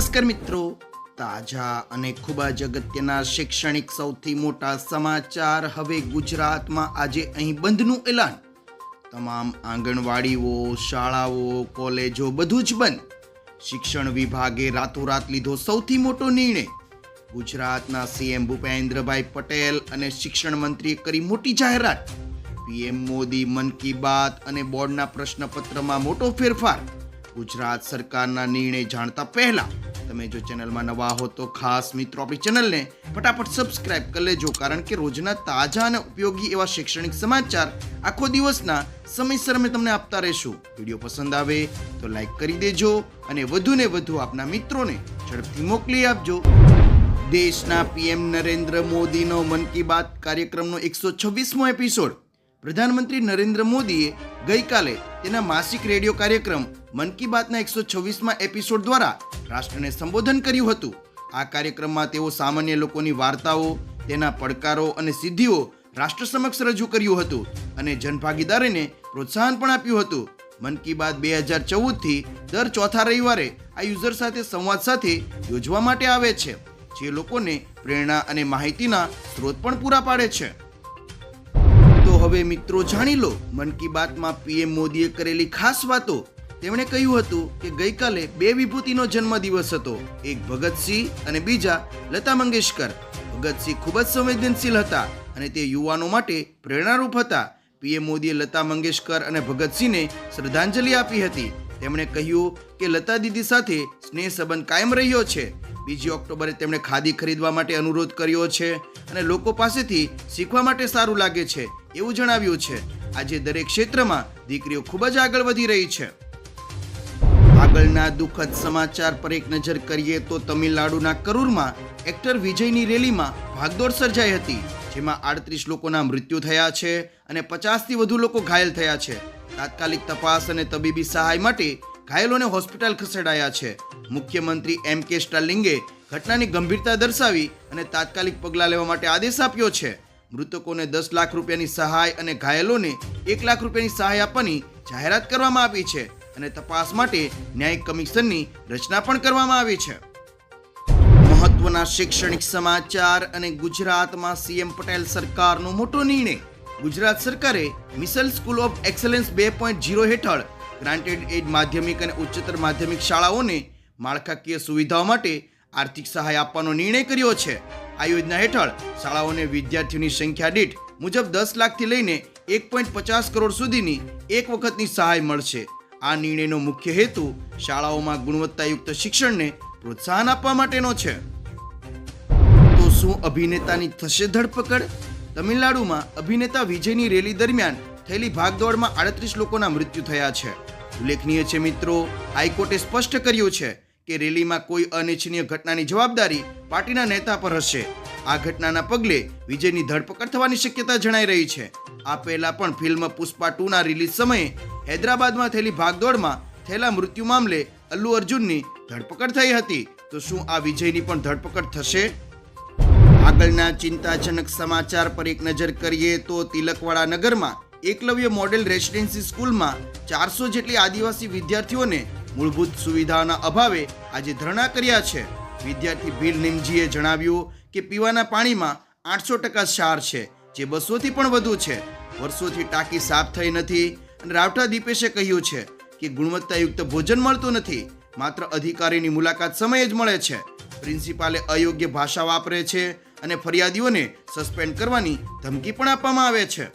નમસ્કાર મિત્રો. તાજા અને ખૂબ જ અગત્યના શૈક્ષણિક સૌથી મોટા સમાચાર હવે ગુજરાતમાં આજે અહીં બંધનું એલાન. તમામ આંગણવાડીઓ, શાળાઓ, કોલેજો બધું જ બંધ. શિક્ષણ વિભાગે રાતોરાત લીધો સૌથી મોટો નિર્ણય. ગુજરાતના સીએમ ભૂપેન્દ્રભાઈ પટેલ અને શિક્ષણ મંત્રીએ કરી મોટી જાહેરાત. પીએમ મોદી મન કી બાત અને બોર્ડના પ્રશ્નપત્રમાં મોટો ફેરફાર. ગુજરાત સરકારના નિર્ણય જાણતા પહેલા તમે જો ચેનલમાં નવા હો તો ખાસ મિત્રો આપણી ચેનલને ફટાફટ સબસ્ક્રાઇબ કરી લેજો, કારણ કે રોજના તાજા અને ઉપયોગી એવા શૈક્ષણિક સમાચાર આખો દિવસના સમયસર અમે તમને આપતા રહીશું. વીડિયો પસંદ આવે તો લાઈક કરી દેજો અને વધુને વધુ આપના મિત્રોને ઝડપથી મોકલી આપજો. દેશના પીએમ નરેન્દ્ર મોદીનો મન કી બાત કાર્યક્રમનો એકસો છવ્વીસમો એપિસોડ પ્રધાનમંત્રી નરેન્દ્ર મોદીએ ગઈકાલે તેના માસિક રેડિયો કાર્યક્રમ મન કી બાતના એકસો છવ્વીસમાં એપિસોડ દ્વારા રાષ્ટ્રને સંબોધન કર્યું હતું. આ કાર્યક્રમમાં તેઓ સામાન્ય લોકોની વાર્તાઓ, તેના પડકારો અને સિદ્ધિઓ રાષ્ટ્ર સમક્ષ રજૂ કર્યું હતું અને જનભાગીદારીને પ્રોત્સાહન પણ આપ્યું હતું. મન કી બાત બે હજાર ચૌદથી દર ચોથા રવિવારે આ યુઝર સાથે સંવાદ સાથે યોજવા માટે આવે છે, જે લોકોને પ્રેરણા અને માહિતીના સ્ત્રોત પણ પૂરા પાડે છે. તો હવે મિત્રો જાણી લો. મન કી બાતમાં પીએમ મોદીએ કરેલી ખાસ વાતો. તેમણે કહ્યું હતું કે ગઈકાલે બે વિભૂતિનો જન્મદિવસ હતો. એક ભગતસિંહ અને બીજા લતા મંગેશકર. ભગતસિંહ ખૂબ જ સંવેદનશીલ હતા અને તે યુવાનો માટે પ્રેરણારૂપ હતા. પીએમ મોદીએ લતા મંગેશકર અને ભગતસિંહને શ્રદ્ધાંજલિ આપી હતી. તેમણે કહ્યું કે લતા દીદી સાથે સ્નેહ સંબંધ કાયમ રહ્યો છે. બીજી ઓક્ટોબરે તેમણે ખાદી ખરીદવા માટે અનુરોધ કર્યો છે. અને લોકો પાસેથી શીખવા માટે સારું લાગે છે એવું જણાવ્યું છે. આજે દરેક ક્ષેત્રમાં દીકરીઓ ખૂબ જ આગળ વધી રહી છે. આગળના દુઃખદ સમાચાર પર એક નજર કરીએ તો તમિલનાડુના કરૂરમાં એક્ટર વિજયની રેલીમાં ભાગદોડ સર્જાઈ હતી, જેમાં આડત્રીસ લોકોના મૃત્યુ થયા છે અને પચાસથી વધુ લોકો ઘાયલ થયા છે. તાત્કાલિક તપાસ અને તબીબી સહાય માટે ઘાયલોને હોસ્પિટલ ખસેડાયા છે. મુખ્યમંત્રી એમ કે સ્ટાલિંગે ઘટનાની ગંભીરતા દર્શાવી અને તાત્કાલિક પગલાં લેવા માટે આદેશ આપ્યો છે. મૃતકોને દસ લાખ રૂપિયાની સહાય અને ઘાયલોને એક લાખ રૂપિયાની સહાય આપવાની જાહેરાત કરવામાં આવી છે અને તપાસ માટે ન્યાયિક કમિશનની રચના પણ કરવામાં આવી છે. મહત્વના શૈક્ષણિક સમાચાર અને ગુજરાતમાં સીએમ પટેલ સરકારનો મોટો નિર્ણય. ગુજરાત સરકારે મિસલ સ્કૂલ ઓફ એક્સલન્સ બે પોઈન્ટ જીરો હેઠળ ગ્રાન્ટેડ એડ માધ્યમિક અને ઉચ્ચતર માધ્યમિક શાળાઓને માળખાકીય સુવિધાઓ માટે આર્થિક સહાય આપવાનો નિર્ણય કર્યો છે. આ યોજના હેઠળ શાળાઓને વિદ્યાર્થીઓની સંખ્યા દીઠ મુજબ દસ લાખથી લઈને એક પોઈન્ટ પચાસ કરોડ સુધીની એક વખતની સહાય મળશે. આ નિર્ણયનો મુખ્ય હેતુ શાળાઓમાં ગુણવત્તાયુક્ત શિક્ષણને પ્રોત્સાહન આપવા માટેનો છે. તો શું અભિનેતાની થશે ધરપકડ? તમિલનાડુમાં અભિનેતા વિજયની રેલી દરમિયાન થયેલી ભાગદોડમાં આડત્રીસ લોકોના મૃત્યુ થયા છે. ઉલ્લેખનીય છે મિત્રો, હાઈકોર્ટે સ્પષ્ટ કર્યું છે કે રેલીમાં કોઈ અનિચ્છનીય ઘટનાની જવાબદારી પાર્ટીના નેતા પર હશે. આ ઘટનાના પગલે વિજયની ધરપકડ થવાની શક્યતા જણાઈ રહી છે. આ પહેલા પણ ફિલ્મ પુષ્પા ટુ ના રિલીઝ સમયે હૈદરાબાદમાં થયેલી ભાગદોડમાં થયેલા મૃત્યુ મામલે અલ્લુ અર્જુનની ધરપકડ થઈ હતી. તો શું આ વિજયની પણ ધરપકડ થશે? આગળના ચિંતાજનક સમાચાર પર એક નજર કરીએ તો તિલકવાડા નગરમાં એકલવ્ય મોડેલ રેસિડેન્સી સ્કૂલમાં ચારસો જેટલી આદિવાસી વિદ્યાર્થીઓને મૂળભૂત સુવિધાઓના અભાવે આજે ધરણા કર્યા છે. વિદ્યાર્થી ભીલ નિમજીએ જણાવ્યું કે પીવાના પાણીમાં આઠસો ટકા ક્ષાર છે, જે બસોથી પણ વધુ છે. વર્ષોથી ટાંકી સાફ થઈ નથી અને રાવઠા દીપેશે કહ્યું છે કે ગુણવત્તાયુક્ત ભોજન મળતું નથી, માત્ર અધિકારીની મુલાકાત સમયે જ મળે છે. પ્રિન્સિપાલે અયોગ્ય ભાષા વાપરે છે અને ફરિયાદીઓને સસ્પેન્ડ કરવાની ધમકી પણ આપવામાં આવે છે.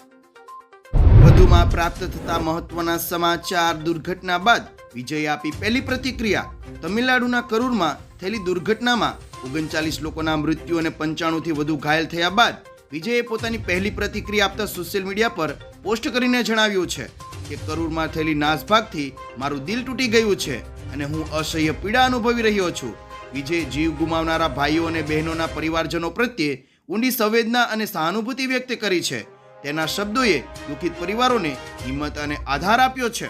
વધુમાં પ્રાપ્ત થતા મહત્વના સમાચાર દુર્ઘટના બાદ વિજય આપી પહેલી પ્રતિક્રિયા. તમિલનાડુના કરૂરમાં થયેલી દુર્ઘટનામાં ઓગણચાલીસ લોકોના મૃત્યુ અને પંચાણુંથી વધુ ઘાયલ થયા બાદ વિજયે પોતાની પહેલી પ્રતિક્રિયા આપતા સોશિયલ મીડિયા પર પોસ્ટ કરીને જણાવ્યું છે કે કરૂરમાં થયેલી નાસભાગથી મારું દિલ તૂટી ગયું છે અને હું અસહ્ય પીડા અનુભવી રહ્યો છું. વિજય જીવ ગુમાવનારા ભાઈઓ અને બહેનોના પરિવારજનો પ્રત્યે ઊંડી સંવેદના અને સહાનુભૂતિ વ્યક્ત કરી છે. તેના શબ્દોએ દુઃખિત પરિવારોને હિંમત અને આધાર આપ્યો છે.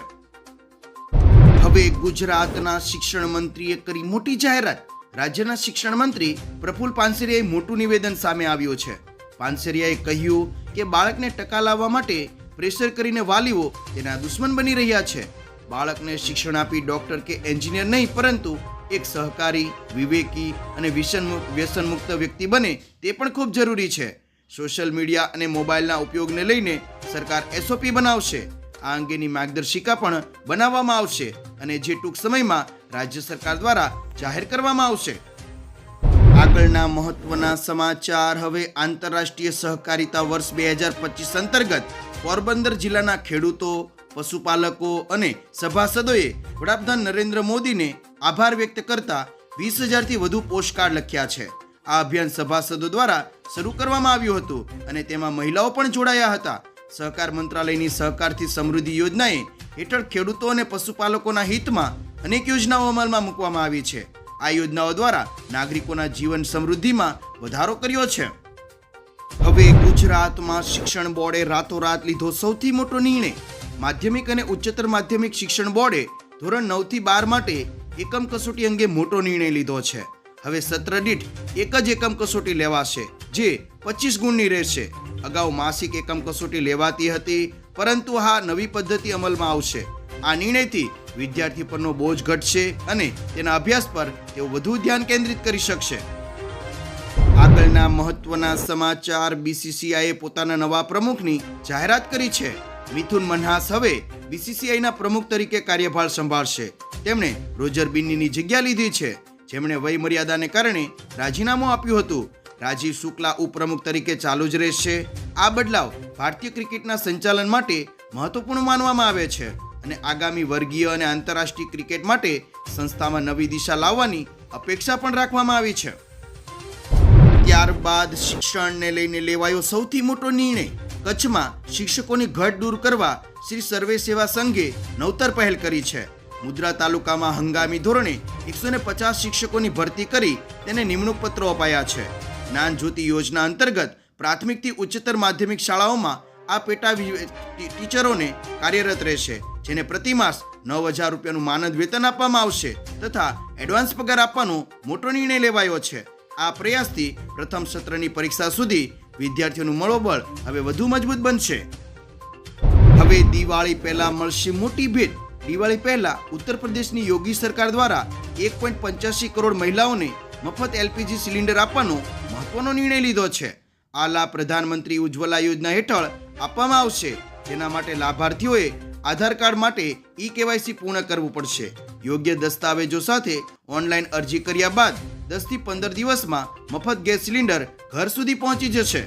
હવે ગુજરાતના શિક્ષણ મંત્રીએ કરી મોટી જાહેરાત. રાજ્યના શિક્ષણ મંત્રી પ્રફુલ પાનસેરિયાએ મોટું નિવેદન સામે આવ્યું છે. પાનસેરિયાએ કહ્યું કે બાળકને ટકા લાવવા માટે પ્રેશર કરીને વાલીઓ તેના દુશ્મન બની રહ્યા છે. બાળકને શિક્ષણ આપી ડોક્ટર કે એન્જિનિયર નહીં, પરંતુ એક સહકારી, વિવેકી અને વ્યસન વ્યસનમુક્ત વ્યક્તિ બને તે પણ ખૂબ જરૂરી છે. સોશિયલ મીડિયા અને મોબાઈલના ઉપયોગને લઈને સરકાર એસઓપી બનાવશે. આ અંગેની માર્ગદર્શિકા પણ બનાવવામાં આવશે અને જે ટૂંક સમયમાં રાજ્ય સરકાર દ્વારા જાહેર કરવામાં આવશે. આગળના મહત્વના સમાચાર, હવે આંતરરાષ્ટ્રીય સહકારિતા વર્ષ બે હજાર પચીસ અંતર્ગત પોરબંદર જિલ્લાના ખેડૂતો, પશુપાલકો અને સભાસદોએ વડાપ્રધાન નરેન્દ્ર મોદીને આભાર વ્યક્ત કરતા વીસ હજારથી વધુ પોસ્ટકાર્ડ લખ્યા છે. આ અભિયાન સભાસદો દ્વારા શરૂ કરવામાં આવ્યું હતું અને તેમાં મહિલાઓ પણ જોડાયા હતા. સહકાર મંત્રાલયની સહકારથી સમૃદ્ધિ યોજનાએ હેઠળ ખેડૂતો અને પશુપાલકોના હિતમાં અનેક યોજનાઓ અમલમાં મૂકવામાં આવી છે. આ યોજનાઓ દ્વારા નાગરિકોના જીવન સમૃદ્ધિમાં વધારો કર્યો છે. હવે ગુજરાતમાં શિક્ષણ બોર્ડે રાતોરાત લીધો સૌથી મોટો નિર્ણય. માધ્યમિક અને ઉચ્ચતર માધ્યમિક શિક્ષણ બોર્ડે ધોરણ નવથી બાર માટે એકમ કસોટી અંગે મોટો નિર્ણય લીધો છે. હવે સત્ર દીઠ એક જ એકમ કસોટી લેવાશે, જે પચીસ ગુણની રહેશે. અગાઉ માસિક એકમ કસોટી લેવાતી હતી, પરંતુ આ નવી પદ્ધતિ અમલમાં આવશે. આ નિર્ણયથી વિદ્યાર્થી પરનો બોજ ઘટશે અને તેના અભ્યાસ પર તેઓ વધુ ધ્યાન કેન્દ્રિત કરી શકશે. આગળના મહત્વના સમાચાર બીસીસીઆઈએ પોતાના નવા પ્રમુખની જાહેરાત કરી છે. મિથુન મનહાસ હવે બીસીસીઆઈના પ્રમુખ તરીકે કાર્યભાર સંભાળશે. તેમણે રોજર બિન્નીની જગ્યા લીધી છે. જેમણે વય મર્યાદાને કારણે રાજીનામું આપ્યું હતું. રાજીવ શુક્લા ઉપપ્રમુખ તરીકે ચાલુ જ રહેશે. આ બદલાવ ભારતીય ક્રિકેટના સંચાલન માટે મહત્વપૂર્ણ માનવામાં આવે છે અને આગામી વર્ગીય અને આંતરરાષ્ટ્રીય ક્રિકેટ માટે સંસ્થામાં નવી દિશા લાવવાની અપેક્ષા પણ રાખવામાં આવી છે. ત્યારબાદ શિક્ષણને લઈને લેવાયો સૌથી મોટો નિર્ણય. કચ્છમાં શિક્ષકોની ઘટ દૂર કરવા શ્રી સર્વે સેવા સંઘે નવતર પહેલ કરી છે. મુદ્રા તાલુકામાં હંગામી ધોરણે એકસો પચાસ શિક્ષકોની ભરતી કરી તેને નિમણૂક પત્રો અપાયા છે. જ્ઞાન જ્યોતિ યોજના અંતર્ગત પ્રાથમિકથી ઉચ્ચતર માધ્યમિક શાળાઓમાં આ પેટા ટીચરોને કાર્યરત રહેશે, જેને પ્રતિમાસ નવ હજાર રૂપિયાનું માનદ વેતન આપવામાં આવશે તથા એડવાન્સ પગાર આપવાનો મોટો નિર્ણય લેવાયો છે. આ પ્રયાસથી પ્રથમ સત્રની પરીક્ષા સુધી વિદ્યાર્થીઓનું મનોબળ હવે વધુ મજબૂત બનશે. હવે દિવાળી પહેલા મળશે મોટી ભેટ. દિવાળી પહેલા ઉત્તર પ્રદેશની યોગી સરકાર દ્વારા એક પોઈન્ટ પંચ્યાસી કરોડ મહિલાઓને મફત એલપીજી સિલિન્ડર આપવાનો મહત્વનો નિર્ણય લીધો છે. આ લાભ પ્રધાનમંત્રી ઉજ્જવલા યોજના હેઠળ આપવામાં આવશે. જેના માટે લાભાર્થીઓએ આધાર કાર્ડ માટે ઈ કેવાયસી પૂર્ણ કરવું પડશે. યોગ્ય દસ્તાવેજો સાથે ઓનલાઈન અરજી કર્યા બાદ દસથી પંદર દિવસમાં મફત ગેસ સિલિન્ડર ઘર સુધી પહોંચી જશે.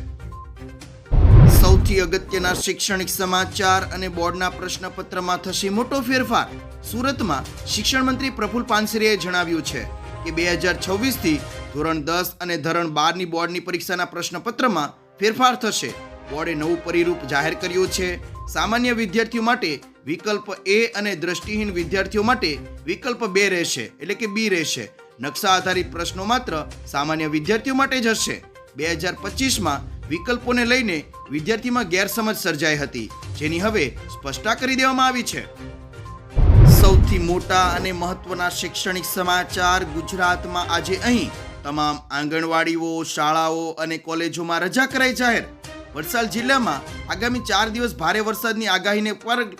સૌથી અગત્યના શૈક્ષણિક સમાચાર અને બોર્ડના પ્રશ્નપત્રમાં થશે મોટો ફેરફાર. સુરતમાં શિક્ષણ મંત્રી પ્રફુલ પાનસરીએ જણાવ્યું છે. કે બે હજાર છવ્વીસથી ધોરણ દસ અને ધોરણ બારની બોર્ડની પરીક્ષાના પ્રશ્નપત્રમાં ફેરફાર થશે. બોર્ડે નવું પરિરૂપ જાહેર કર્યું છે. સામાન્ય વિદ્યાર્થીઓ માટે વિકલ્પ એ અને દ્રષ્ટિહીન વિદ્યાર્થીઓ માટે વિકલ્પ બે રહેશે, એટલે કે બી રહેશે. નકશા આધારિત પ્રશ્નો માત્ર સામાન્ય વિદ્યાર્થીઓ માટે જ હશે. બે હજાર પચીસમાં વિકલ્પોને લઈને વિદ્યાર્થીમાં ગેરસમજ સર્જાઈ હતી, જેની હવે સ્પષ્ટતા કરી દેવામાં આવી છે. સૌથી મોટા અને મહત્વના શૈક્ષણિક સમાચાર ગુજરાતમાં આજે અહીં. તમામ આંગણવાડીઓ, શાળાઓ અને કોલેજોમાં રજા કરાઈ જાહેર. વલસાડ જિલ્લામાં આગામી ચાર દિવસ ભારે વરસાદની આગાહીને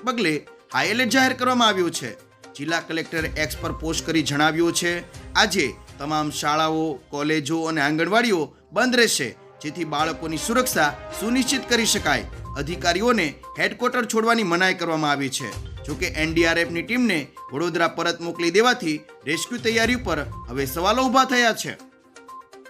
પગલે હાઈ એલર્ટ જાહેર કરવામાં આવ્યું છે. જિલ્લા કલેક્ટરે એક્સ પર પોસ્ટ કરી જણાવ્યું છે, આજે તમામ શાળાઓ, કોલેજો અને આંગણવાડીઓ બંધ રહેશે, જેથી બાળકોની સુરક્ષા સુનિશ્ચિત કરી શકાય. અધિકારીઓને હેડક્વાર્ટર છોડવાની મનાઈ કરવામાં આવી છે. જોકે એનડીઆરએફની ટીમને વડોદરા પરત મોકલી દેવાથી રેસ્ક્યુ તૈયારી પર હવે સવાલો ઊભા થયા છે.